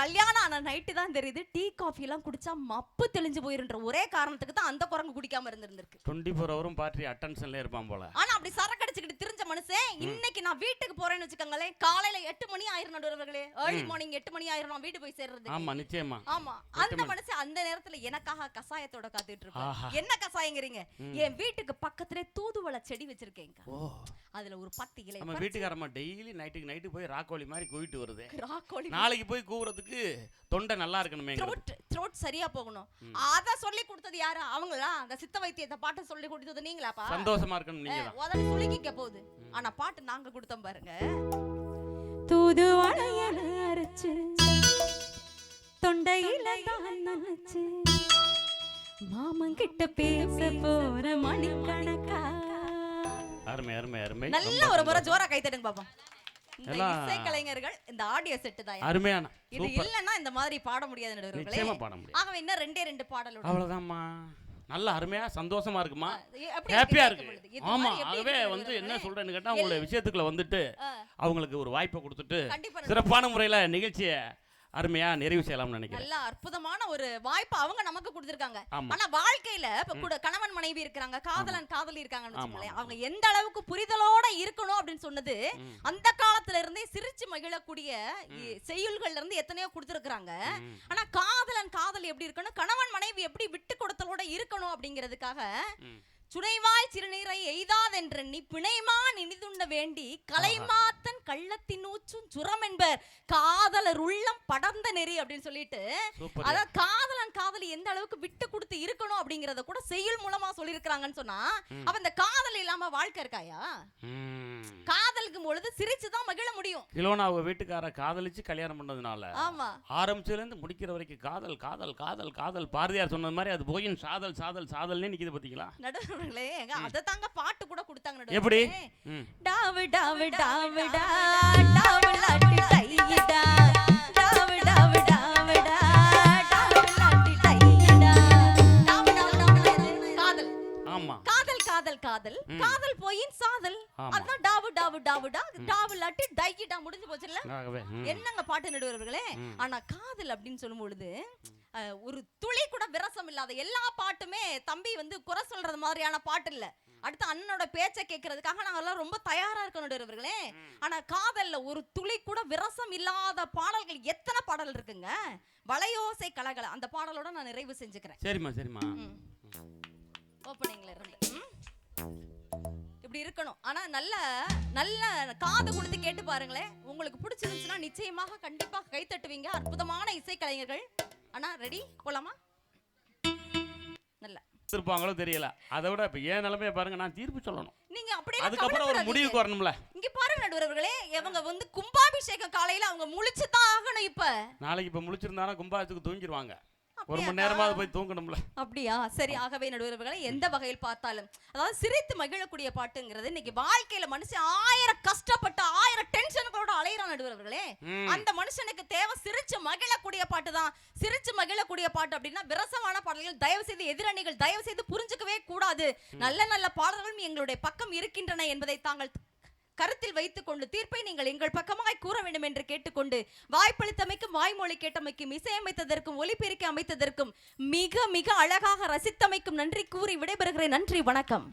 கல்யாணம் ஆன நைட்டு தான் தெரியுது. டீ காஃபி எல்லாம் குடிச்சா மப்பு தெளிஞ்சு போயிருன்ற ஒரே காரணத்துக்கு தான் அந்த குரங்கு குடிக்காம இருந்திருக்கு டுவெண்ட்டி ஃபோர் ஹவரும் பார்ட்டி அட்டென்ஷன்ல இருப்பான் போல. ஆனா அப்படி சரக்கு அடிச்சுக்கிட்டு திரிஞ்ச மனுஷன் இன்னைக்கு நான் வீட்டுக்கு போறேன்னு வச்சுக்கோங்களேன் காலையில எட்டு மணி ஆயிரம் நடுவர்களே. ஏர்லி மார்னிங் எட்டு மணி ஆயிரம் நான் வீடு போய் சேர்றது ஆமா நிச்சயமா. ஆமா. அந்த மனுஷன் அந்த நேரத்துல எனக்காக கசாயத்தோட காத்துட்டு இருப்பான். என்ன கசாயங்கிறீங்க? என் வீட்டுக்கு பக்கத்திலே தூதுவளை செடி வச்சிருக்கேங்க அதுல ஒரு பத்து இலை நம்ம வீட்டுக்காரம்மா டெய்லி நைட்டுக்கு நைட்டு போய் ராக்கோழி மாதிரி கூவிட்டு வருது. ராக்கோழி நாளைக்கு போய் கூவுறதுக்கு தொண்டை நல்லா இருக்கணுமே த்ரோட் த்ரோட் சரியா போகணும். அத சொல்லி கொடுத்தது யாரு? அவங்களா? அந்த சித்த வைத்தியத்தை பாட்டு சொல்லி கொடுத்தது நீங்களாப்பா? சந்தோஷமா இருக்கணும் நீங்க உதவி சுளுக்கிக்க போகுது. ஆனா பாட்டு நாங்க கொடுத்தோம் பாருங்க. தூது வளையல அரைச்சு தொண்டையில தான் நினைச்சு மாமன் கிட்ட பேச போற மணிக்கணக்கா. அருமை அருமை அருமை. நல்ல ஒரு முறை ஜோரா கை தட்டுங்க பாப்போம். இந்த எல்லாம் இசை கலைஞர்கள் இந்த ஆடியோ செட்டு தான் அருமையான இது இல்லன்னா இந்த மாதிரி பாட முடியாது நடுவர்களே. பாட முடியும் ஆகவே இன்னும் ரெண்டே ரெண்டு பாடலோட அவ்வளவுதான்மா. நல்ல அருமையா சந்தோஷமா இருக்குமா? ஹாப்பியா இருக்கு. ஆமா ஆகவே வந்து என்ன? சொல்றேன்னு கேட்டா உங்களுடைய விஷயத்துக்குள்ள வந்துட்டு அவங்களுக்கு ஒரு வாய்ப்பை கொடுத்துட்டு சிறப்பான முறையில நிகழ்ச்சியை அருமையா நிறைவு செய்யலாம்னு நினைக்கிறேன் நல்ல அற்புதமான ஒரு வாய்ப்பு அவங்க நமக்கு கொடுத்திருக்காங்க ஆனா வாழ்க்கையில இப்ப கூட கணவன் மனைவி இருக்கிறாங்க காதலன் காதலி இருக்காங்கன்னு வச்சுக்கோங்களேன். அவங்க எந்த அளவுக்கு புரிதலோட இருக்கணும் அப்படின்னு சொன்னது. அந்த காலத்துல இருந்தே சிரிச்சு மகிழக்கூடிய செய்யுள்கள்ல இருந்து எத்தனையோ கொடுத்திருக்காங்க. ஆனா காதலன் காதலி எப்படி இருக்கணும் கணவன் மனைவி எப்படி விட்டு கொடுத்தலோட இருக்கணும் அப்படிங்கிறதுக்காக. சுனைவாய் சிறுநீரை எய்தாதென்ற நீ பிணைமா நினிதுண்ட வேண்டி கலைமாத்தன் கள்ளத்தின் ஊச்சும் சுரம் என்பர். காதலர் உள்ளம் படர்ந்த நெறி அப்படின்னு சொல்லிட்டு அதாவது காதலன் காதலி எந்த அளவுக்கு விட்டு கொடுத்து இருக்கணும் அப்படிங்கறத கூட செய்யுள் மூலமா சொல்லியிருக்கிறாங்கன்னு சொன்னா. அவ இந்த காதல் இல்லாம வாழ்க்கை இருக்காயா. காதலுக்கும் பொழுது சிரிச்சுதான் மகிழ முடியும் கிலோனா அவங்க வீட்டுக்கார காதலிச்சு கல்யாணம் பண்ணதுனால ஆமா ஆரம்பிச்சதுல இருந்து முடிக்கிற வரைக்கும் காதல் காதல் காதல் காதல் பாரதியார் சொன்னது மாதிரி அது போயின் சாதல் சாதல் சாதல்னே நிக்குது பாத்தீங்களா நடுவர்களே எங்க அதை தாங்க பாட்டு கூட கொடுத்தாங்க எப்படி? டாவு டாவு டாவு டா டாவு காதல் போயின் சாதல். அதான் டாவு டாவு டாவு டா டாவு லாட்டி டையிடா முடிஞ்சு போச்சுல்ல. என்னங்க பாட்டு நடுவர்களே. ஆனா காதல் அப்படின்னு சொல்லும் பொழுது ஒரு துளி கூட விரசம் இல்லாத எல்லா பாட்டுமே தம்பி வந்து குறை சொல்றது மாதிரியான பாட்டு இல்ல. அடுத்து அண்ணனோட பேச்சை கேட்கறதுக்காக நாங்க எல்லாம் ரொம்ப தயாரா இருக்கோம் நடுவர்களே. ஆனா காதல்ல ஒரு துளி கூட விரசம் இல்லாத பாடல்கள் எத்தனை பாடல் இருக்குங்க? வளையோசை கலகல. அந்த பாடலோட நான் நிறைவு செஞ்சுக்கிறேன். சரிம்மா சரிம்மா. ஓப்பனிங்ல இருந்து? இப்படி இருக்கணும். ஆனா நல்ல நல்ல காது கொடுத்து கேட்டு பாருங்களேன். உங்களுக்கு பிடிச்சிருந்துச்சுன்னா நிச்சயமாக கண்டிப்பா கை தட்டுவீங்க. அற்புதமான இசைக்கலைஞர்கள். அண்ணா ரெடி போலாமா? நல்ல. இருப்பாங்களோ தெரியல. அதை விட இப்ப ஏன் நிலைமையை பாருங்க நான் தீர்ப்பு சொல்லணும். நீங்க அப்படியே அதுக்கப்புறம் ஒரு முடிவுக்கு வரணும்ல. இங்க பாருங்க நடுவர்களே. இவங்க வந்து கும்பாபிஷேகம் காலையில அவங்க முழிச்சு தான் ஆகணும் இப்ப. நாளைக்கு இப்ப முழிச்சிருந்தானா கும்பாசத்துக்கு தூங்கிடுவாங்க ஒரு? மணி நேரமாவது போய் தூங்கணும்ல. அப்படியா? சரி ஆகவே நடுவர்களை எந்த வகையில் பார்த்தாலும். அதாவது சிரித்து மகிழக்கூடிய பாட்டுங்கிறது இன்னைக்கு வாழ்க்கையில மனுஷன் ஆயிரம் கஷ்டப்பட்டு ஆயிரம் டென்ஷன்களோட அலையிறான் நடுவர்களே. அந்த மனுஷனுக்கு தேவை சிரிச்சு மகிழக்கூடிய பாட்டு தான். சிரிச்சு மகிழக்கூடிய பாட்டு அப்படின்னா விரசமான பாடல்கள் தயவு செய்து எதிரணிகள் தயவு செய்து புரிஞ்சுக்கவே கூடாது. நல்ல நல்ல பாடல்களும் எங்களுடைய பக்கம் இருக்கின்றன என்பதை தாங்கள் கருத்தில் வைத்துக் கொண்டு தீர்ப்பை நீங்கள் எங்கள் பக்கமாய் கூற வேண்டும் என்று கேட்டுக்கொண்டு வாய்ப்பளித்தமைக்கும் வாய்மொழி கேட்டமைக்கும் இசையமைத்ததற்கும் ஒலிபெருக்கி அமைத்ததற்கும் மிக மிக அழகாக ரசித்தமைக்கும் நன்றி கூறி விடைபெறுகிறேன். நன்றி வணக்கம்.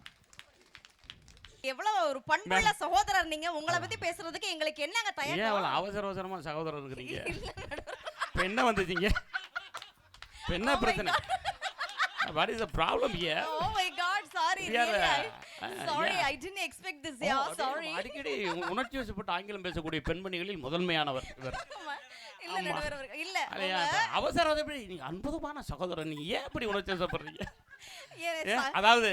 எவ்வளவு ஒரு பண்புள்ள சகோதரர் நீங்க. உங்களை பத்தி பேசுறதுக்கு எங்களுக்கு என்னங்க தயக்கம்? அவசர அவசரமா சகோதரர் இருக்கிறீங்க? என்ன வந்துட்டீங்க? என்ன பிரச்சனை? What is the problem here Oh my god, sorry, yeah. I didn't expect this. Yeah, sorry. அடிக்கடி உணர்ச்சி வசப்பட்டு ஆங்கிலம் பேசக்கூடிய பெண்மணிகளில் முதன்மையானவர் இவர். இல்ல. நடுவர். இல்ல எப்படி நீங்க அற்புதமான சகோதரன் நீங்க ஏன் இப்படி உணர்ச்சி வசப்படுறீங்க அதாவது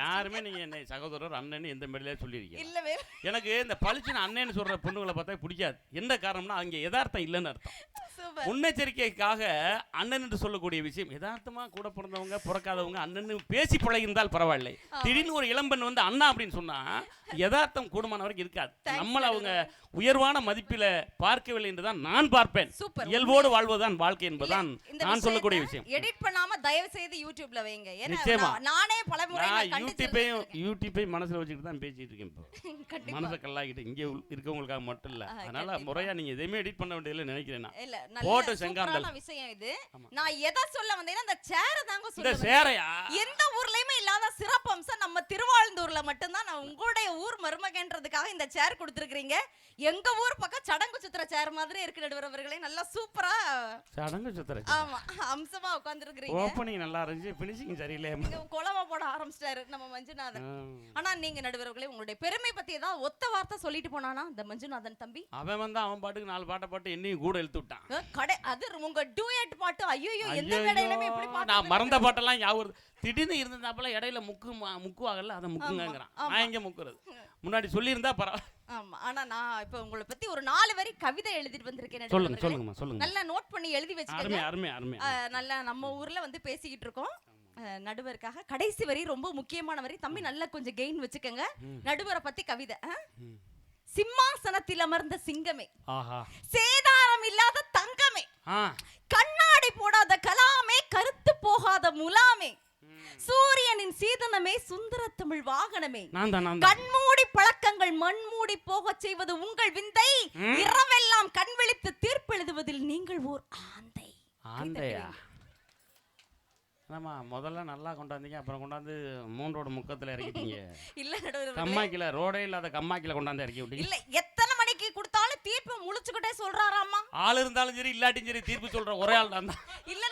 யாருமே நீங்க என்னை சகோதரர் அண்ணன் எந்த மேலே சொல்லியிருக்கீங்க? எனக்கு இந்த பளிச்சுன்னு அண்ணன்னு சொல்ற பொண்ணுங்களை பார்த்தா பிடிக்காது. என்ன காரணம்னா அங்க யதார்த்தம் இல்லைன்னு அர்த்தம். முன்னெச்சரிக்கைக்காக அண்ணன் என்று சொல்லக்கூடிய விஷயம் யதார்த்தமா கூட பிறந்தவங்க பிறக்காதவங்க அண்ணன் பேசி பழகியிருந்தால் பரவாயில்லை. திடீர்னு ஒரு இளம்பெண் வந்து அண்ணா அப்படின்னு சொன்னா யதார்த்தம் கூடுமான வரைக்கும் இருக்காது. நம்மள அவங்க உயர்வான மதிப்பில பார்க்கவில்லை என்றுதான் நான் பார்ப்பேன். இயல்போடு வாழ்வதுதான் வாழ்க்கை என்பதுதான் நான் சொல்லக்கூடிய விஷயம். எடிட் பண்ணாம தயவு செய்து யூடியூப்ல வைங்க ஏன்னா. நான் பல முறை யூடியூப்பையும் யூடியூப்பையும் மனசுல வச்சுக்கிட்டு தான் பேசிட்டு இருக்கேன் இப்போ மனசை கல்லாக்கிட்டு இங்கே இருக்கவங்களுக்காக மட்டும் இல்ல அதனால. முறையா நீங்க எதையுமே எடிட் பண்ண வேண்டியதில்லை நினைக்கிறேன் நான் இல்ல போட்டு செங்காந்தல். விஷயம் இது. நான் எதை சொல்ல வந்தேன்னா அந்த சேர தாங்க சொல்ல. சேரையா எந்த திருவாழ்ந்தூர்ல மட்டும்தான் நான் உங்களுடைய ஊர் மருமகன்றதுக்காக இந்த சேர் கொடுத்துருக்கீங்க எங்க ஊர் பக்கம் சடங்கு சுத்துற சேர் மாதிரி இருக்கு நடுவரவர்களே நல்லா சூப்பரா சடங்கு சுத்துற ஆமா அம்சமா உட்காந்துருக்கிறீங்க ஓப்பனிங் நல்லா இருந்துச்சு ஃபினிஷிங் சரியில்லை குளமா போட ஆரம்பிச்சிட்டாரு நம்ம மஞ்சுநாதன். ஆனா நீங்க நடுவர்களே உங்களுடைய பெருமை பத்தி ஏதாவது ஒத்த வார்த்தை சொல்லிட்டு போனானா இந்த மஞ்சுநாதன் தம்பி? அவன் வந்து அவன் பாட்டுக்கு நாலு பாட்டை பாட்டு என்னையும் கூட இழுத்து விட்டான். கடை அது உங்க டூயட் பாட்டு? ஐயோ எந்த மேடையிலுமே இப்படி பாட்டு நான் மறந்த பாட்டெல்லாம் ஞாபகம் திடீர்னு இருந்ததாப்பல இடையில முக்கு மா- முக்குவாகல அதை முக்குங்கிறான். நான் எங்க முக்குறது. முன்னாடி சொல்லியிருந்தா பரவாயில்ல ஆமா ஆனா நான் இப்ப உங்களை பத்தி ஒரு நாலு வரி கவிதை எழுதிட்டு வந்திருக்கேன் சொல்லுங்க. சொல்லுங்கம்மா சொல்லுங்க. நல்லா நோட் பண்ணி எழுதி வச்சுக்கோங்க. அருமை அருமை நல்லா நம்ம ஊர்ல வந்து பேசிக்கிட்டு இருக்கோம். நடுவருக்காக கடைசி வரி ரொம்ப முக்கியமான வரி. தம்பி நல்லா கொஞ்சம் கெயின் வச்சுக்கோங்க. நடுவரை பத்தி கவிதை. சிம்மாசனத்தில் அமர்ந்த சிங்கமே. சேதாரம் இல்லாத தங்கமே. கண்ணாடி போடாத கலாமே கருத்து போகாத முலாமே. சூரியனின் சீதனமே சுந்தர தமிழ் வாகனமே. கண்மூடி பழக்கங்கள் மண்மூடி போகச் செய்வது உங்கள் விந்தை. இரவெல்லாம் கண் விழித்து தீர்ப்பெழுதுவதில் நீங்கள் ஓர் ஆந்தை. ஆந்தையா? ஆமா முதல்ல நல்லா கொண்டாந்தீங்க அப்புறம் கொண்டாந்து மூன்றோட முக்கத்துல இறக்கிட்டீங்க. இல்ல. கம்மாக்கில ரோடே இல்லாத கம்மாக்கில கொண்டாந்து இறக்கி விட்டீங்க. இல்ல எத்தனை மணிக்கு கொடுத்தாலும் தீர்ப்பு முழிச்சுக்கிட்டே சொல்றாராமா ஆள் இருந்தாலும் சரி இல்லாட்டியும் சரி தீர்ப்பு சொல்ற ஒரே ஆள் தான் இல்ல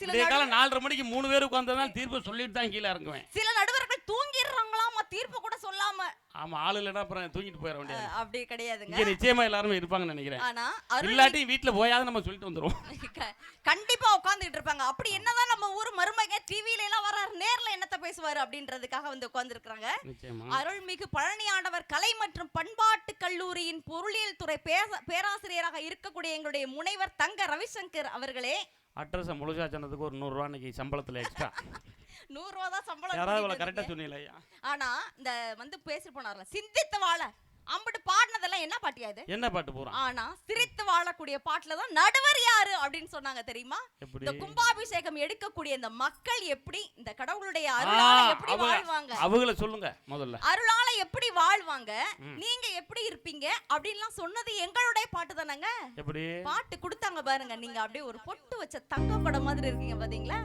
சில காலம் நாலரை மணிக்கு மூணு பேர் உட்காந்ததான் தீர்ப்பு சொல்லிட்டு தான் கீழே இறங்குவேன். சில நடுவர்கள் தூங்கிடுறாங்களாமா? தீர்ப்பு கூட சொல்லாம. ஆமா ஆள் இல்லைன்னா அப்புறம் தூங்கிட்டு போயிட வேண்டியது அஹ், அப்படி கிடையாதுங்க. இங்க நிச்சயமா எல்லாருமே இருப்பாங்கன்னு நினைக்கிறேன். ஆனா அருள் இல்லாட்டி வீட்டுல போயாவது நம்ம சொல்லிட்டு வந்துருவோம். க- கண்டிப்பா உட்கார்ந்துட்டு இருப்பாங்க. அப்படி என்னதான் நம்ம ஊர் மருமக டிவில எல்லாம் வர்றாரு நேர்ல என்னத்த பேசுவாரு அப்படின்றதுக்காக வந்து உட்கார்ந்துருக்காங்க அருள்மிகு பழனி ஆண்டவர் கலை மற்றும் பண்பாட்டு கல்லூரியின் பொருளியல் துறை பேராசிரியராக இருக்கக்கூடிய எங்களுடைய முனைவர் தங்க ரவிசங்கர் அவர்களே அட்ரஸ் முழுசா சொன்னதுக்கு ஒரு நூறுரூவா இன்னைக்கு சம்பளத்துல எக்ஸ்ட்ரா நூறு ரூபா தான் சம்பளம் யாராவது கரெக்டாக. சொன்னீங்களா ஐயா ஆனா இந்த வந்து பேசிட்டு போனார்ல சிந்தித்து வாழ. அம்பிட்டு பாடினதெல்லாம் என்ன பாட்டியா இது? என்ன பாட்டு போறான்? ஆனா சிரித்து வாழக்கூடிய பாட்டுல தான் நடுவர் யாரு அப்படின்னு சொன்னாங்க தெரியுமா? இந்த கும்பாபிஷேகம் எடுக்கக்கூடிய இந்த மக்கள் எப்படி இந்த கடவுளுடைய அருளால எப்படி வாழ்வாங்க? அவங்கள சொல்லுங்க முதல்ல. அருளால எப்படி வாழ்வாங்க. நீங்க எப்படி இருப்பீங்க? அப்படின்லாம் சொன்னது எங்களுடைய பாட்டு தானங்க? எப்படி? பாட்டு கொடுத்தாங்க பாருங்க. நீங்க அப்படியே ஒரு பொட்டு வச்ச தங்க படம் மாதிரி இருக்கீங்க பாத்தீங்களா?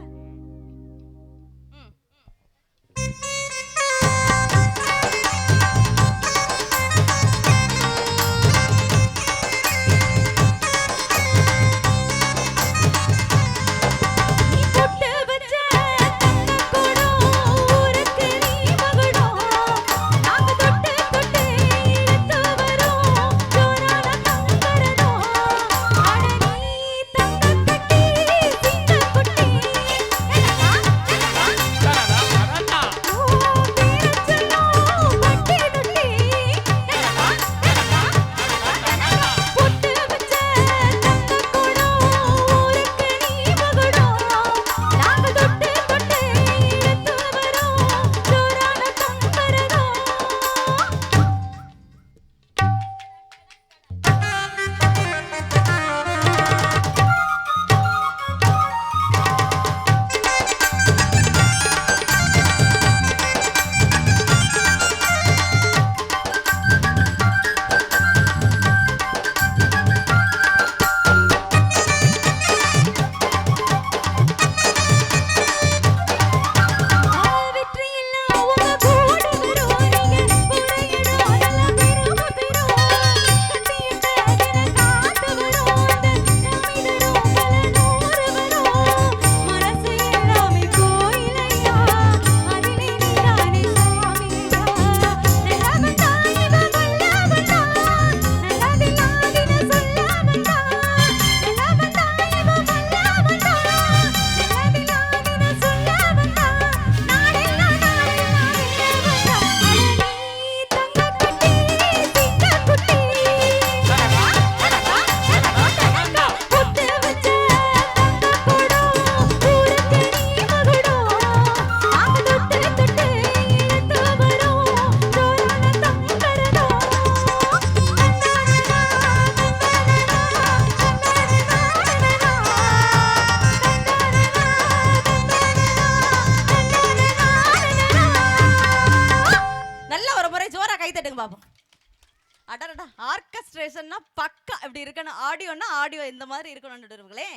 ஆர்கெஸ்ட்ரேஷன்னா பக்கா இப்படி இருக்கணும். ஆடியோனா ஆடியோ இந்த மாதிரி இருக்கணும்னுடுவீங்களே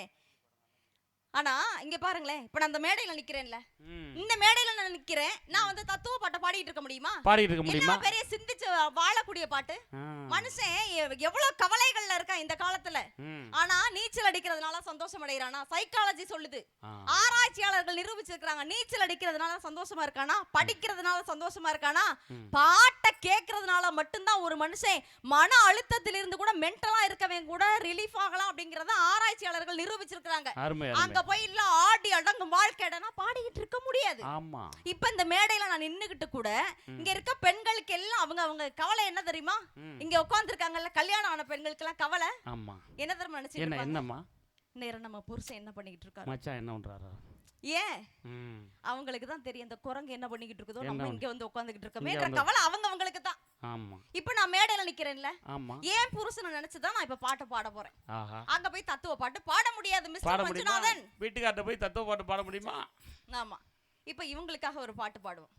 ஆனா இங்க பாருங்களேன். இப்ப நான் அந்த மேடையில நிக்கிறேன்ல. இந்த மேடையில நான் நிக்கிறேன். நான் வந்து தத்துவ பாட்டை பாடிட்டு இருக்க முடியுமா? பாடிட்டு இருக்க முடியுமா? பெரிய சிந்திச்சு வாழக்கூடிய பாட்டு? மனுஷன் எவ்- எவ்வளவு கவலைகள்ல இருக்கான் இந்த காலத்துல. ஆனா நீச்சல் அடிக்கிறதுனால சந்தோஷம் அடைகிறானா சைக்காலஜி சொல்லுது. ஆராய்ச்சியாளர்கள் நிரூபிச்சிருக்காங்க நீச்சல் அடிக்கிறதுனால சந்தோஷமா இருக்கானா? படிக்கிறதுனால சந்தோஷமா இருக்கானா. பாட்டை கேட்கறதுனால மட்டும்தான் ஒரு மனுஷன் மன அழுத்தத்திலிருந்து கூட மென்டலா இருக்கவன் கூட ரிலீஃப் ஆகலாம் அப்படிங்கறத ஆராய்ச்சியாளர்கள் நிரூபிச்சிருக்காங்க அங்க போய் இல்ல ஆடி அடங்கும் வாழ்க்கைடனா பாடிக்கிட்டு இருக்க முடியாது. இப்ப இந்த மேடையில நான் நின்னுகிட்டு கூட இங்க இருக்க பெண்களுக்கு எல்லாம் அவங்க அவங்க கவலை என்ன தெரியுமா? ம். இங்க உட்கார்ந்துருக்காங்கல்ல கல்யாணம் ஆன பெண்களுக்கு எல்லாம் கவலை? ஆமா. என்ன தெரியுமா நினைச்சிட்டு என்ன? என்னம்மா? நேரம் நம்ம புருஷன் என்ன பண்ணிக்கிட்டு இருக்காரு? மச்சான் என்ன பண்றாரா? ஏன்? அவங்களுக்கு தான் தெரியும் இந்த குரங்கு என்ன பண்ணிக்கிட்டு இருக்குதோ நம்ம இங்க வந்து உட்காந்துக்கிட்டு இருக்கோமே இங்க வந்து- கவலை அவங்க அவங்களுக்கு தான். ஆமா. இப்ப நான் மேடையில நிக்கிறேன்ல. ஆமா. ஏன் புருஷனை நினைச்சுதான் நான் இப்ப பாட்டு பாட போறேன்? அங்க போய் தத்துவ பாட்டு பாட முடியாது மிஸ்டர் மஞ்சுநாதன் வீட்டுக்கார்ட்ட போய் தத்துவ பாட்டு பாட முடியுமா? ஆமா. இப்ப இவங்களுக்காக ஒரு பாட்டு பாடுவோம்.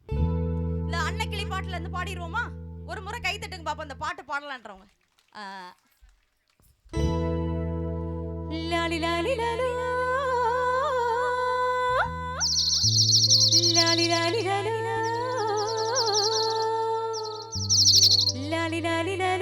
இந்த அன்னக்கிளி பாட்டுல இருந்து பாடிடுவோமா? ஒரு முறை கை தட்டுங்க பாப்போம் அந்த பாட்டு பாடலான்றவங்க. லாலி லாலி லாலு. லாலி லாலி லாலு. லாலி லாலி லாலு.